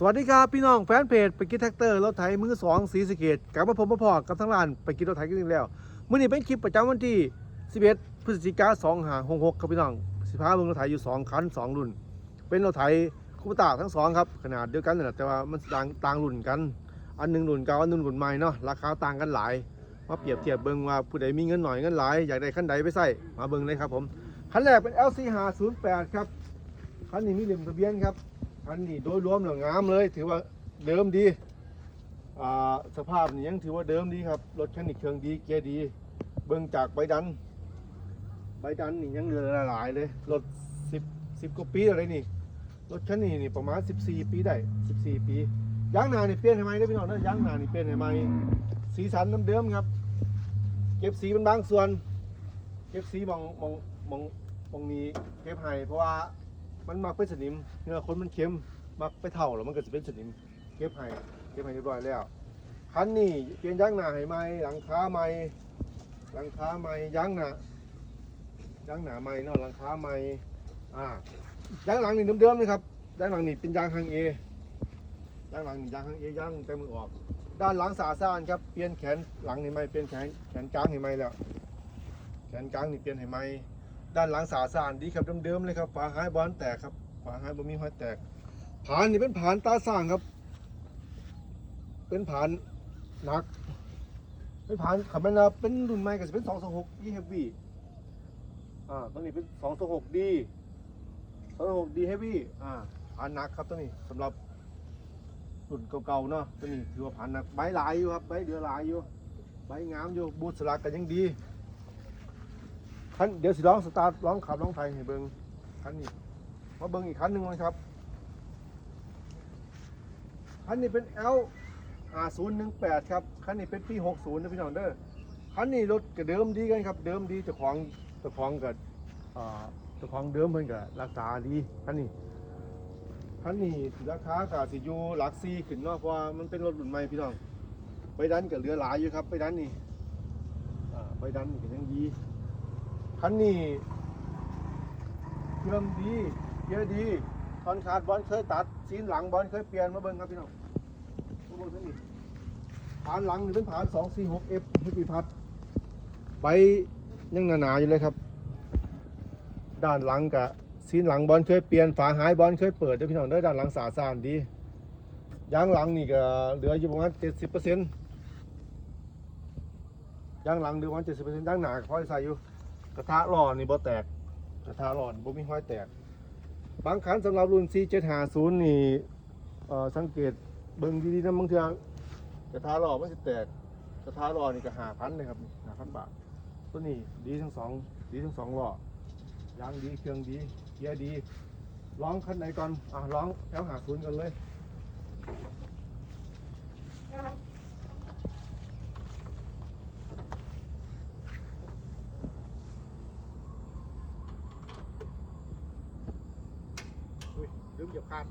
สวัสดีครับ พี่น้องแฟนเพจไปกินแท็กเตอร์รถไถมือสองสีสเกตกลับมาพบมาพอกับทั้งร้านไปกินรถไถกันอีกแล้วมื่อนี้เป็นคลิปประจำวันที่ 11 พฤศจิกายน2566ครับพี่น้องสิพาเบิ่งรถไถอยู่ 2 คัน 2 รุ่น เป็นรถไถคูปตาทั้งสองครับขนาดเดียวกันนั่นแต่ว่ามันต่างต่างรุ่นกัน อันหนึ่งรุ่นเก่าอันหนึ่งรุ่นใหม่เนาะราคาต่างกันหลายมาเปรียบเทียบเบิ่งว่าผู้ใดมีเงินหน่อยเงินหลายอยากได้คันใดไปใส่มาเบิ่งเลยครับผมคันแรกเป็น LC 508ครับคันนี้มีเหลี่ยมทะเบียนครับ อันนี้โดยรวมแล้วงามเลย ถือว่าเดิมดีอ่าสภาพนี่ยังถือว่าเดิมดีครับรถคันนี้เครื่องดีเกียร์ดี เบิ่งจากใบดัน ใบดันนี่ยังเหลือหลายเลยรถสิบสิบกว่าปีอะไรนี่รถคันนี้นี่ประมาณ 14 ปีได้ 14 ปียางหนานี่เปลี่ยนให้ไหมได้พี่น้องนะยางหนานี่เปลี่ยนให้ไหมสีสันเดิมๆครับ เก็บสีเป็นบางส่วน เก็บสีมองมองมองมองนี้เก็บให้เพราะว่า มันมักเป็นสนิมเนื้อคนมันเค็มมักไปเท่าแล้วมันก็จะเป็นสนิมเก็บให้เก็บให้เรียบร้อยแล้วคันนี้เปลี่ยนยางหน้าให้ใหม่หลังคาใหม่หลังคาใหม่ยางหน้ายางหน้าใหม่เนาะหลังคาใหม่อ่ายางหลังนี่เดิมๆเลยครับยางหลังนี่เป็นยางฮังเอยางหลังนี่ยางฮังเอยางเต็มมือออก ด้านหลังสาซ่านครับเปลี่ยนแขนหลังให้ใหม่เปลี่ยนแขนแขนกลางให้ใหม่แล้วแขนกลางนี่เปลี่ยนให้ใหม่ ด้านหลังสาสานดีครับเดิมๆเลยครับฝาหายบอลแตกครับฝาหายบ่มีห้อยแตกผานนี่เป็นผานตาสร้างครับ เป็นผานหนัก เป็นผานขับมันนะเป็นรุ่นใหม่ก็จะเป็น2 2 6 e heavy อ่าตัวนี้เป็น2 2 6 d 2 6 d heavy อ่าผานหนักครับตัวนี้สำหรับรุ่นเก่าๆเนาะตัวนี้ถือว่าผานหนักใบหลายอยู่ครับใบเดือหลายอยู่ใบงามอยู่บูทสลักกันยังดี คันเดี๋ยวสิลองสตาร์ทลองขับลองไทยให้เบิ้งคันนี้มาเบิ้งอีกคันหนึ่งเลยครับคันนี้เป็น L 5018ครับคันนี้เป็นปี 60นะพี่น้องเด้อคันนี้รถก็เดิมดีกันครับ เดิมดีเจ้าของเจ้าของกับเจ้าของเดิมเพิ่นก็รักษาดีคันนี้คันนี้ราคาก็สิอยู่หลักซีขึ้นเนาะเพราะว่ามันเป็นรถรุ่นใหม่พี่น้องใบดันก็เหลือหลายอยู่ครับใบดันนี่อ่าใบดันก็ยังดี คันนี้เครื่องดีเกียร์ดีคอนขาดบอลเคยตัดซีนหลังบอลเคยเปลี่ยนมาเบิ่งครับพี่น้องมาเบิ่งท่านี่ฐานหลังนี่เป็นฐาน 246F เฮปีพัดใบยังหนาๆอยู่เลยครับ ด้านหลังกับซีนหลังบอลเคยเปลี่ยนฝาหายบอลเคยเปิดด้อพี่น้องด้อด้านหลังสาสานดียางหลังนี่ก็เหลืออยู่ประมาณ 70%ยางหลังเหลือประมาณ 70%ด้านหนาพอใส่อยู่ กระทะร้อนนี่บ่แตก กระทะร้อนบ่มีห้อยแตก บางครั้งสำหรับรุ่น C750 นี่เอ่อสังเกตเบิ่งดีๆนะบางเทื่อกระทะร้อนมันสิแตก กระทะร้อนนี่ก็5,000เลยครับ5,000บาท ตัวนี้ดีทั้งสองดีทั้งสองล้อยางดีเครื่องดีเกียร์ดีลองคันไหนก่อน อะลองแล้วหาศูนย์กันเลย อุ้ยลืม เหยียบคาน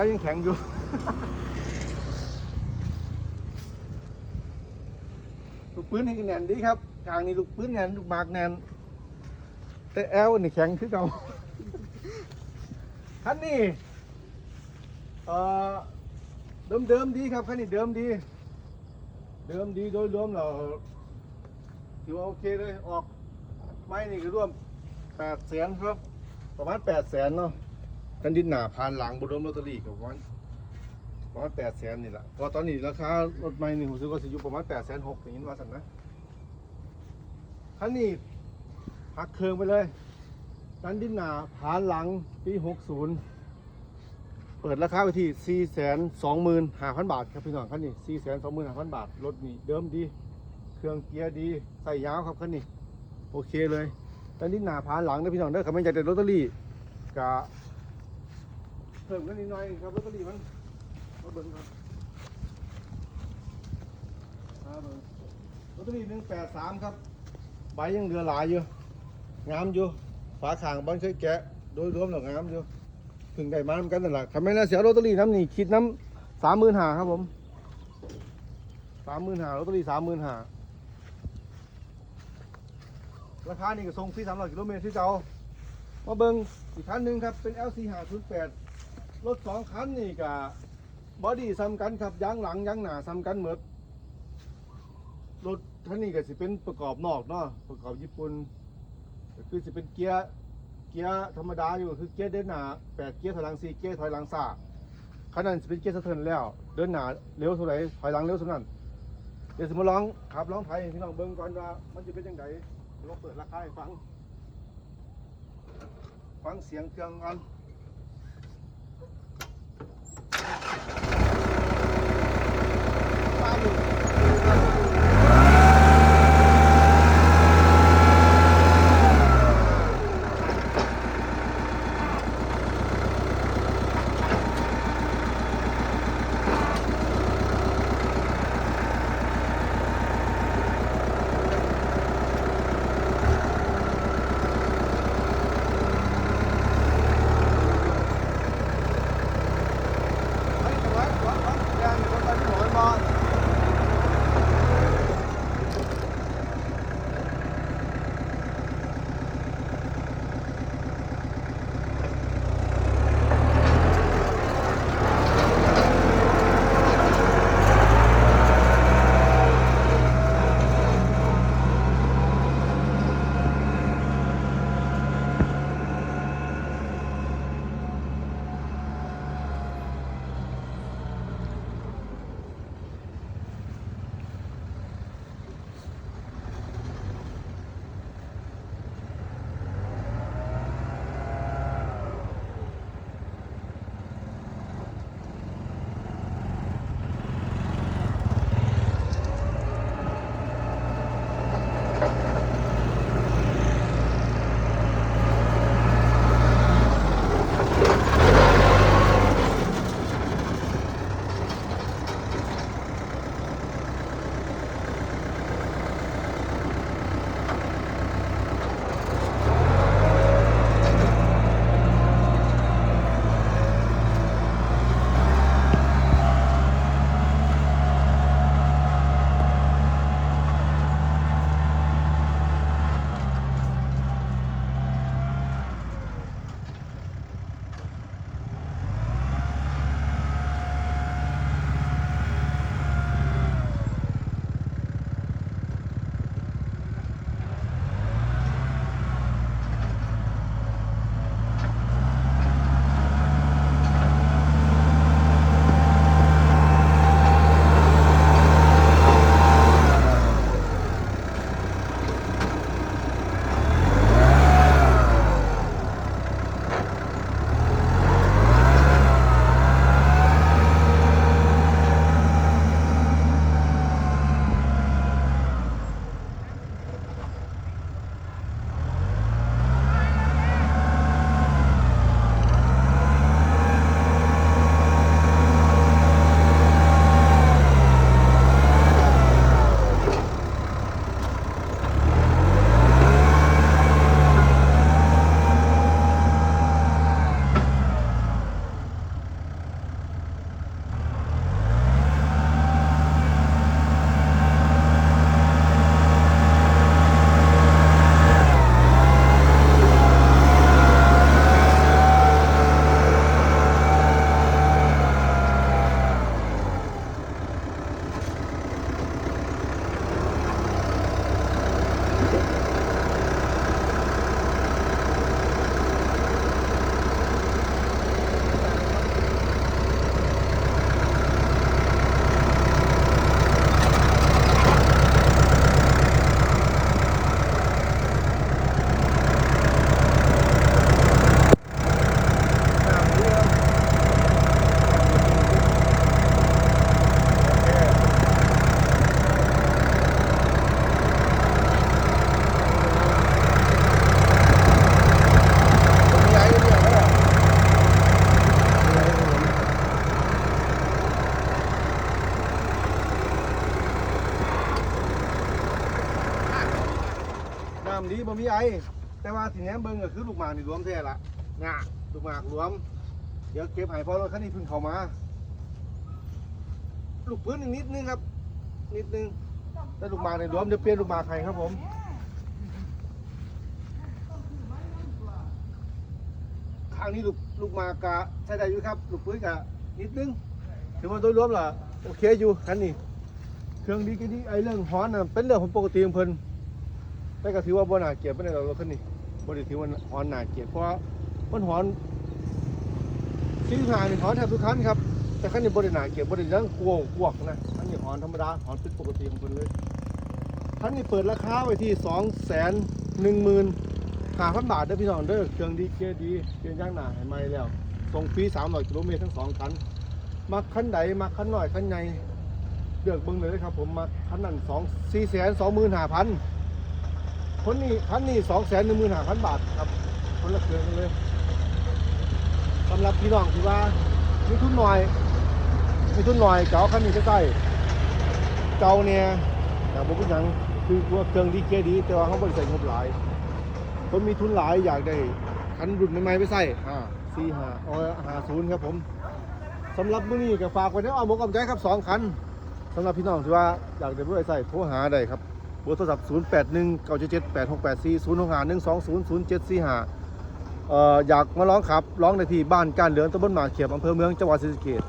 แล้วยังแข็งอยู่ ลูกปืนนี่ก็แน่นดีครับกลางนี่ลูกปืนแน่นลูกหมากแน่นแต่แอลนี่แข็งคือเก่าคันนี้เอ่อเดิมเดิมดีครับคันนี้เดิมดี เดิมดีโดยรวมเราถือว่าโอเคเลยออก ไม้นี่ก็ร่วมแปดแสนครับ ประมาณแปดแสนเนาะ กันดินหนาผ่านหลังบรมลอตเตอรี่กับประมาณประมาณแปดแสนนี่แหละเพอตอนนี้ราคารถไม้นี่ผมซื้อก็สิอยู่ประมาณแปดแสนหกอย่างนี้ว่าสันนะคันนี้หักเครื่องไปเลยกันดินหนาผ่านหลังปีหกศูนย์เปิดราคาไปที่สี่แสนสองหมื่นห้าพันบาทครับพี่น้องคันนี้สี่แสนสองหมื่นห้าพันบาท รถนี่เดิมดี เครื่องเกียร์ดี ใส่ยาวครับคันนี้ โอเคเลยกันดินหนาผ่านหลังนะพี่น้องเด้อขับไม่จากแต่ลอตเตอรี่กะ พิ่มกันนิดหน่อยครับลอตเตอรี่มันมาเบิ่งครับมาเบิ่งลอตเตอรี่หนึ่งแปดสามครับ ใบยังเหลือหลายอยู่งามอยู่ฝาขางบ้านเคยแกะ โดยรวมแล้วงามอยู่ถึงได้มาทำกันนั่นแหละทำไมน่าเสียลอตเตอรี่น้ำนี่คิดน้ำสามหมื่นหาครับผมสามหมื่นหาลอตเตอรี่สามหมื่นหาราคานี่ก็ทรงฟรีสามร้อยกิโลเมตรที่เก่ามาเบิ่งอีกคันหนึ่งครับ เป็น LC 5 0 8 รถสองคันนี่กับบอดี้ซ้ำกันครับยางหลังยางหน้าซ้ำกันหมดรถคันนี้ก็สิเป็นประกอบนอกเนาะประกอบญี่ปุ่นก็คือสิเป็นเกียร์เกียร์ธรรมดาอยู่คือเกียร์เดินหน้าแปดเกียร์ถอยหลังสี่เกียร์ถอยหลังสามคันนั้นสิเป็นเกียร์สะเทินแล้ว เดินหน้าเร็วเท่าไหร่ถอยหลังเร็วเท่านั้นเดี๋ยวสมมติลองขับลองไทยพี่น้องเบิ่งก่อนว่ามันจะเป็นยังไงลองเปิดราคาให้ฟัง ฟังเสียงเครื่องก่อน ดีผมพี่ไอแต่ว่าทีนี้เบิ่งก็คือลูกหมากนี่รวมแท้ละนะลูกหมากรวม เดี๋ยวเก็บห้เพราะรถคันนี้พิ่งเข้ามา ลูกปืนนิดนึงครับ นิดนึงแต่ลูกหมากในรวมเดี๋ยวเปลี่ยนลูกหมากให้ครับผมข้างนี้ลูกลูกหมากกะใช้ได้อยู่ครับ ลูกปืนกะนิดนึงถือว่าโดยรวมล่ะโอเคอยู่คันนี้เครื่องดีก็ดีไอเรื่องฮอนน่ะเป็นเรื่องของปกติของเพิ่น แต่ก็ถือว่าบ่น่าเกลียดปานใดดอกรถคันนี้บ่ได้ถือว่าฮอนหนาเกลียดเพราะว่ามันฮอนสิ่งหานี่ฮอนแทบทุกคันครับ แต่คันนี้บ่ได้น่าเกลียดบ่ได้เรื่องกวงกวกนะคันนี้ฮอนธรรมดาฮอนเป็นปกติของเพิ่นเลยคันนี้เปิดราคาไว้ที่215,000บาทเด้อพี่น้องเด้อเครื่องดีเกียร์ดีเกียร์ย่างหนาให้ใหม่แล้วส่งฟรี300กิโลเมตรทั้งสองคันมักคันใดมักคันหน้อยคันใหญ่เลือกเบิ่งเลยนะครับผมมาคันนั้นสองสี่แสนสองหมื่นห้าพัน คนนี้คันนี้สองแสนหนึ่งหมื่นห้าพันบาทครับ คนละเครื่องกันเลยสำหรับพี่น้องที่ว่ามีทุนหน่อยมีทุนหน่อยเก่าคันนี้ก็ใส่เก่าเนี่ยแต่ผมก็ยังคือว่าเครื่องดีเกียดี แต่ว่าเขาบริใส่งบหลาย คนมีทุนหลายอยากได้คันรุ่นใหม่ๆไปใส่อ่าสี่ห้าเอห้าศูนย์ครับผมสำหรับมื้อนี้ก็ฝากไว้ในอ้อมอกอ้อมใจครับสองคันสำหรับพี่น้องที่ว่าอยากได้ผู้ใดใส่โทรหาได้ครับ เบอร์โทรศัพท์ 0 8 1 9 7 7 8 6 8 4 0 6 5 1 2 0 0 7 4 5เอ่ออยากมาร้องขับ ร้องในที่บ้านการเหลืองตำบลหมาเขียบอำเภอเมืองจังหวัดศรีสะเกษ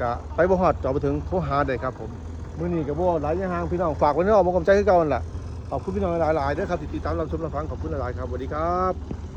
กะไปบ่ฮอดจอดไปถึงโทรหาได้ครับผมมื้อนี้ก็บ่หลายอย่างห่างพี่น้องฝากไว้ในอ้อมอกอ้อมใจคือเก่านั่นละขอบคุณพี่น้องหลายๆด้อครับที่ติดตามรับชมรับฟังขอบคุณหลายๆครับสวัสดีครับ